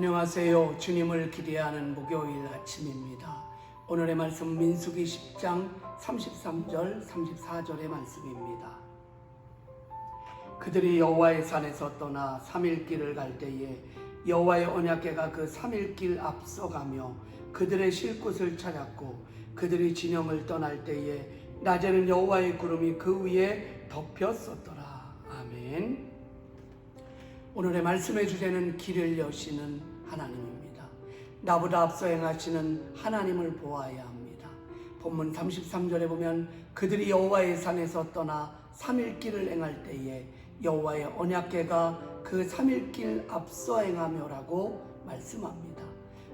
안녕하세요. 주님을 기대하는 목요일 아침입니다. 오늘의 말씀 민수기 10장 33절 34절의 말씀입니다. 그들이 여호와의 산에서 떠나 3일 길을 갈 때에 여호와의 언약궤가 그 3일 길 앞서가며 그들의 쉴 곳을 찾았고 그들이 진영을 떠날 때에 낮에는 여호와의 구름이 그 위에 덮였었더라. 아멘. 오늘의 말씀의 주제는 길을 여시는 하나님입니다. 나보다 앞서 행하시는 하나님을 보아야 합니다. 본문 33절에 보면 그들이 여호와의 산에서 떠나 3일 길을 행할 때에 여호와의 언약궤가 그 3일 길 앞서 행하며라고 말씀합니다.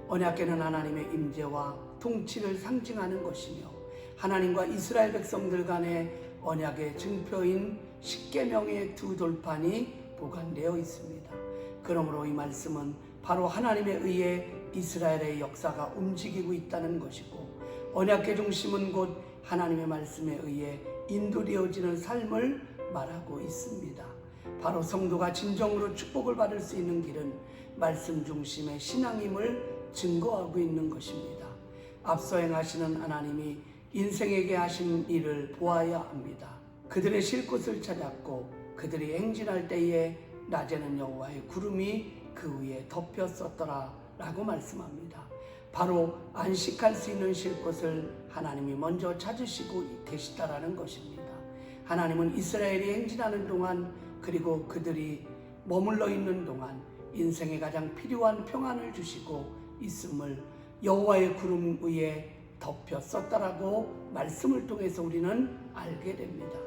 언약궤는 하나님의 임재와 통치를 상징하는 것이며 하나님과 이스라엘 백성들 간의 언약의 증표인 십계명의 두 돌판이 보관되어 있습니다. 그러므로 이 말씀은 바로 하나님에 의해 이스라엘의 역사가 움직이고 있다는 것이고 언약계 중심은 곧 하나님의 말씀에 의해 인도되어지는 삶을 말하고 있습니다. 바로 성도가 진정으로 축복을 받을 수 있는 길은 말씀 중심의 신앙임을 증거하고 있는 것입니다. 앞서 행하시는 하나님이 인생에게 하신 일을 보아야 합니다. 그들의 쉴 곳을 찾았고 그들이 행진할 때에 낮에는 여호와의 구름이 그 위에 덮였었더라 라고 말씀합니다. 바로 안식할 수 있는 쉴 곳을 하나님이 먼저 찾으시고 계시다라는 것입니다. 하나님은 이스라엘이 행진하는 동안 그리고 그들이 머물러 있는 동안 인생에 가장 필요한 평안을 주시고 있음을 여호와의 구름 위에 덮였었다라고 말씀을 통해서 우리는 알게 됩니다.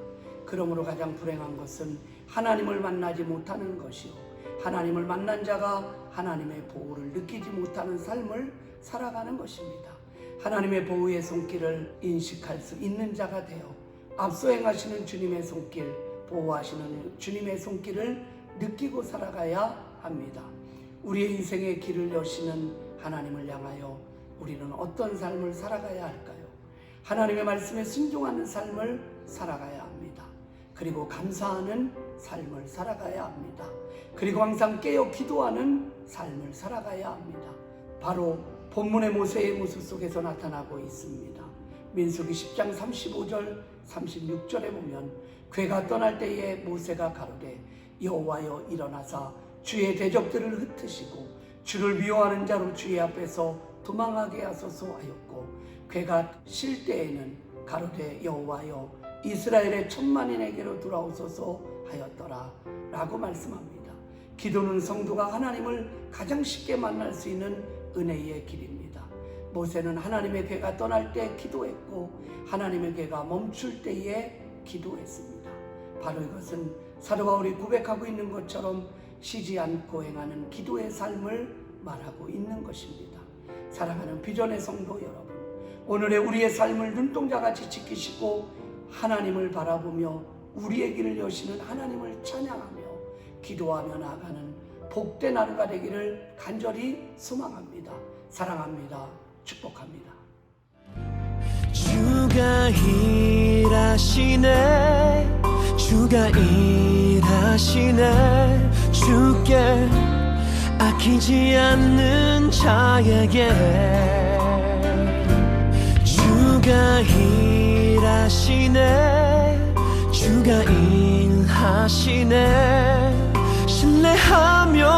그러므로 가장 불행한 것은 하나님을 만나지 못하는 것이요. 하나님을 만난 자가 하나님의 보호를 느끼지 못하는 삶을 살아가는 것입니다. 하나님의 보호의 손길을 인식할 수 있는 자가 되어 앞서 행하시는 주님의 손길, 보호하시는 주님의 손길을 느끼고 살아가야 합니다. 우리의 인생의 길을 여시는 하나님을 향하여 우리는 어떤 삶을 살아가야 할까요? 하나님의 말씀에 순종하는 삶을 살아가야 합니다. 그리고 감사하는 삶을 살아가야 합니다. 그리고 항상 깨어 기도하는 삶을 살아가야 합니다. 바로 본문의 모세의 모습 속에서 나타나고 있습니다. 민수기 10장 35절 36절에 보면 괴가 떠날 때에 모세가 가로되 여호와여 일어나사 주의 대적들을 흩으시고 주를 미워하는 자로 주의 앞에서 도망하게 하소서 하였고 괴가 쉴 때에는 가로되 여호와여 이스라엘의 천만인에게로 돌아오소서 하였더라 라고 말씀합니다. 기도는 성도가 하나님을 가장 쉽게 만날 수 있는 은혜의 길입니다. 모세는 하나님의 괴가 떠날 때 기도했고 하나님의 괴가 멈출 때에 기도했습니다. 바로 이것은 사도 바울이 고백하고 있는 것처럼 쉬지 않고 행하는 기도의 삶을 말하고 있는 것입니다. 사랑하는 비전의 성도 여러분, 오늘의 우리의 삶을 눈동자같이 지키시고 하나님을 바라보며 우리의 길을 여시는 하나님을 찬양하며 기도하며 나아가는 복된 하루가 되기를 간절히 소망합니다. 사랑합니다. 축복합니다. 주가 일하시네 주가 일하시네 주께 아끼지 않는 자에게 주가 일하시네 주가 일하시네. 신뢰하며